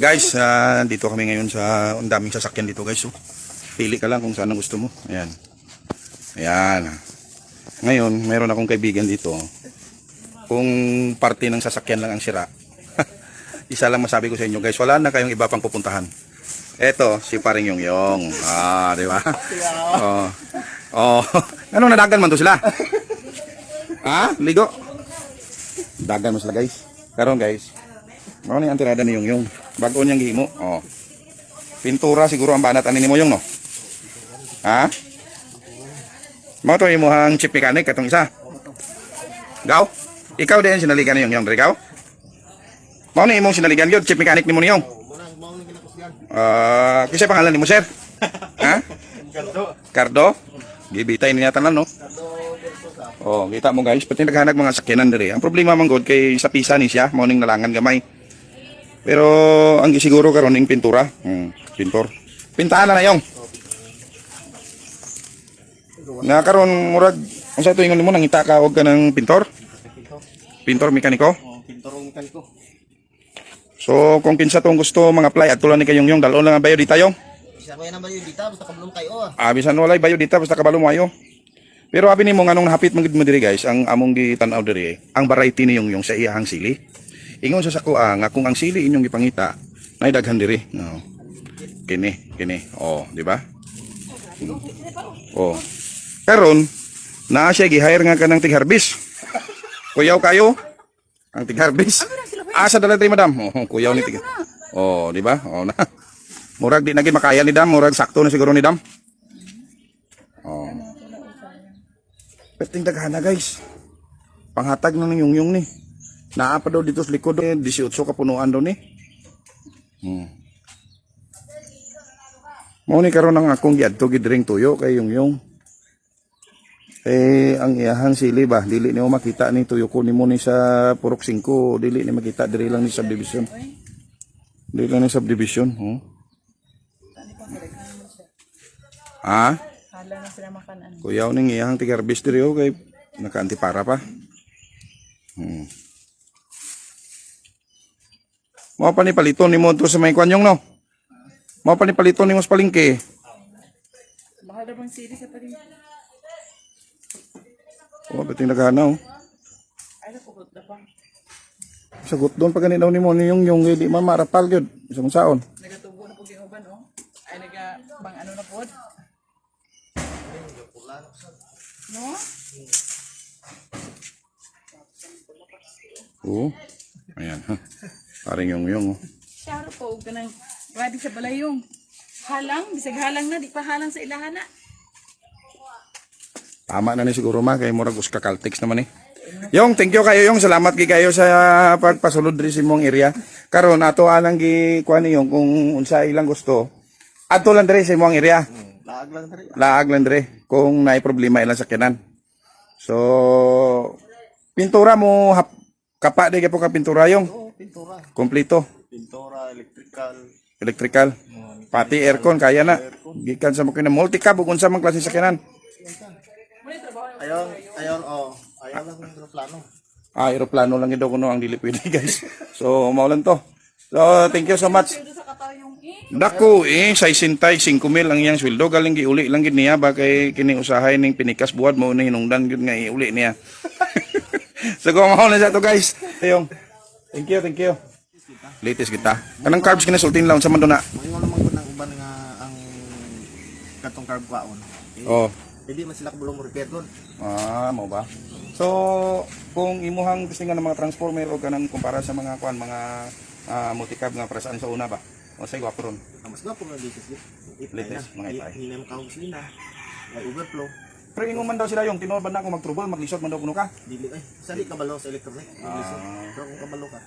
Guys, ah, dito kami ngayon sa ang daming sasakyan dito guys. Oh. Pili ka lang kung saan ang gusto mo. Ayan. Ayan. Ngayon, meron akong kaibigan dito. Kung parte ng sasakyan lang ang sira. Isa lang masabi ko sa inyo guys, wala na kayong iba pang pupuntahan. Eto, si paring yung yung. Ah, di ba? Oh. Oh. Ano nadagan man to sila? Ha? Ligo? Dagan mo sila guys. Karon guys, Mao ni ang tirada ni Yung Yung. Bago niyang gihimo. Oh. Pintura siguro ang banat ani mo Yung no. Ha? Mao to imong chip mechanic katong isa. Gaw? Ikaw din sinaligan ni Yung Yung diri gaw? Mao ni imong sinaligan gyud chip mechanic ni mo ni Yung. Ah, kisa pangalan nimo sir? ha? Cardo. Gibitay niya tanan no. Oh, kita mo guys, pati naghanag mga sakyanan diri. Ang problema man god kay sa pisa ni siya, mao ning nalangan gamay. Pero ang gisiguro karon ning pintura. Hmm, pintor. Pintahan na na yung. Nga karon murag unsa tuingon nimo nangita ka og kanang pintor? Pintor mekaniko? Oh, pinturong mekaniko. So kung kinsa tong gusto mga apply at tulad ni kayong yung dalon lang ang bayo di tayo. Isa ko yan naman yun dito, basta kablong kayo ah. Ah, bisan walay bayo dita basta kabalo mo ayo. Pero abi nimo nganong hapit mo gid mo diri guys, ang among gitanaw diri, ang variety ni yung yung sa iyahang sili. Ingon sa sako ah, nga kung ang sili inyong gipangita, nay daghan diri. No. Kini, kini. Oh, di ba? Oh. Karon, naa siya gi-hire nga kanang tig-harvest. Kuyaw kayo ang tig-harvest. Asa dala tayo madam? Oh, kuyaw ni tig. Oh, di ba? Oh na. Murag di naging makaya ni dam, murag sakto na siguro ni dam. Oh. Perting daghana guys. Panghatag na ng yung yung ni. Naa pa daw dito sa likod eh, 18 ka punuan daw ni. Hmm. Ni karon ang akong giadto gidring tuyo kay yung yung. Eh ang iyahang sili ba dili nimo makita ni tuyo ko nimo ni sa Purok 5 dili ni makita diri lang ni subdivision. Dili lang ni subdivision, oh. Ah? Hala na sila makanan. Kuyaw ning iyang tigarbis diri oh kay nakaantipara pa. Hmm. Mao pa ni paliton nimo to sa may kwanyong no. Mao pa ni paliton nimo sa palengke. Baka daw bang sili sa paling. Oh, beting naghanaw. Ay, napugod na pa. Sagot doon pa ganito nimo ni yung yung di man marapal gyud isang saon. Nagatubo na po yung uban, oh. Ay, naga, bang ano na po? No? Oo. Ayan ha. Paring yung yung oh. Siyaro po, huwag ka nang, grabe sa balayong. Halang, bisag halang na, di pa halang sa ilahana. Tama na ni siguro ma kay murag us kakaltix naman eh. Yung thank you kayo yung salamat kay kayo sa pagpasulod diri sa imong area. Karon ato alang gi kuan yung kung unsa ilang gusto. Adto lang diri sa imong area. Laag lang tari. Laag lang diri kung naay problema ilang sakyanan. So pintura mo hap, kapa di po ka pintura yung pintura. kompleto Pintura, electrical. electrical pati aircon kaya na gikan sa makina multi-cab ug unsa man klase sakyanan. Ayon, ayon, oh. Ayon lang yung plano. Ah, aeroplano lang daw kuno ang dili pwede guys. So, mao lang to. So, thank you so much. Eh. Dako eh, sa isintay, 5 mil ang iyang sweldo. Galing giuli lang gid niya ba kay kini usahay ning pinikas buhat mo na hinungdan gid nga iuli niya. so, kung mao na sa to guys. Ayong. Thank you, thank you. Latest kita. Kanang carbs kinasultin lang sa man na. Mga naman ko ng uban nga ang katong carb kwaon. Eh, Oh. Hindi man sila kabulong repair doon. Ah, mo ba? So, kung imuhang nga ng mga transformer o kanang kumpara sa mga kuan mga ah, multicab nga para saan sa una ba? O sa gwapo ron. Ang mas gwapo nga sila. Latest, mga ipay. Hindi na makahog sila. May overflow. Pero ingon man daw sila yung tinuod na ako mag-trouble, maglisod man daw kuno ka. Dili ay, sali kabalo sa electronic. Ah. Pero kung kabalo ka,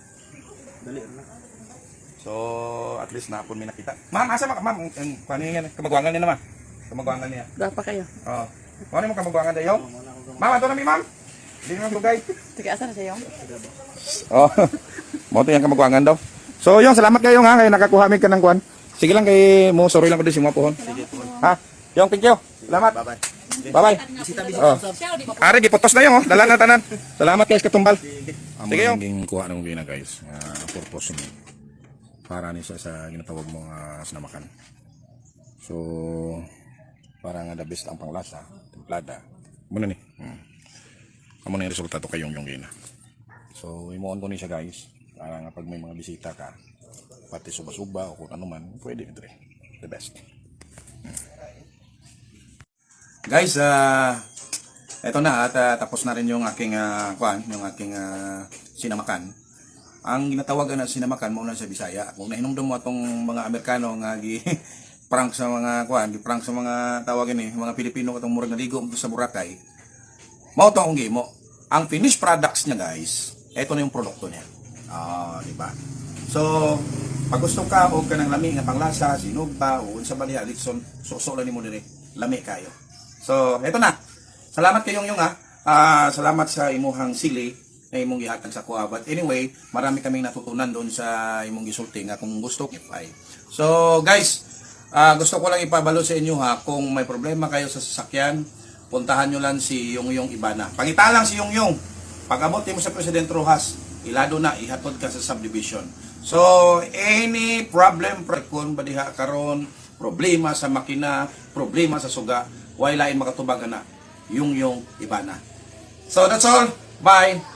dali na. So, at least napon may nakita. Ma'am, asa ma ma'am? Ang paano yan? Kamagwangan niya naman. Kamagwangan niya. Gapa kayo. Oo. Ano mo kamagwangan dayo? Ma'am, ato na mi ma'am. Hindi naman lugay. Sige, asa na siya yung? Oh. Mo to yung kamagwangan daw. So, yung salamat kayo nga kay nakakuha mi ka ng kwan. Sige lang kay mo sorry lang ko din si mga pohon. Sige, tuon. Ha? Yung thank you. Salamat. Bye-bye. Bye-bye. Oh. Ari, giputos na yung oh. Dala na tanan. Salamat guys, katumbal. Sige yung. Ang kuha ng gina guys. Uh, purpose ni. para ni siya sa ginatawag mo nga sinamakan. So, para nga the best ang panglasa, templada. Muna ni. Hmm. Amo na yung resulta to kayong yung gina. So, imo ko ni siya guys. Para nga pag may mga bisita ka, pati suba-suba o kung ano man, pwede ito eh. The best. Guys, ah eto na at ah, tapos na rin yung aking uh, kwan, yung aking ah, sinamakan. Ang ginatawagan na sinamakan mo na sa Bisaya. Kung nahinumdum mo atong mga Amerikano nga gi prank sa mga kwan, gi prank sa mga tawagin eh, mga Pilipino katong murag naligo mo sa Boracay. Mao to akong gimo. Ang finished products niya guys, eto na yung produkto niya. Ah, di ba? So, pag gusto ka o ka ng lami nga panglasa, sinugba o unsa ba niya, Litson, suso lang nimo dire. Lami kayo. So, eto na. Salamat kayong yung ha. Ah, salamat sa imuhang sili na imong gihatag sa kuha. But anyway, marami kaming natutunan doon sa imong gisulti nga kung gusto kipay. So, guys, ah, gusto ko lang ipabalo sa inyo ha, kung may problema kayo sa sasakyan, puntahan nyo lang si Yung Yung Ibana. Pangita lang si Yung Yung. Pag abot mo sa President Rojas, ilado na, ihatod ka sa subdivision. So, any problem, kung badiha karon problema sa makina, problema sa suga, way lain makatubag na, Yung Yung Ibana. So, that's all. Bye!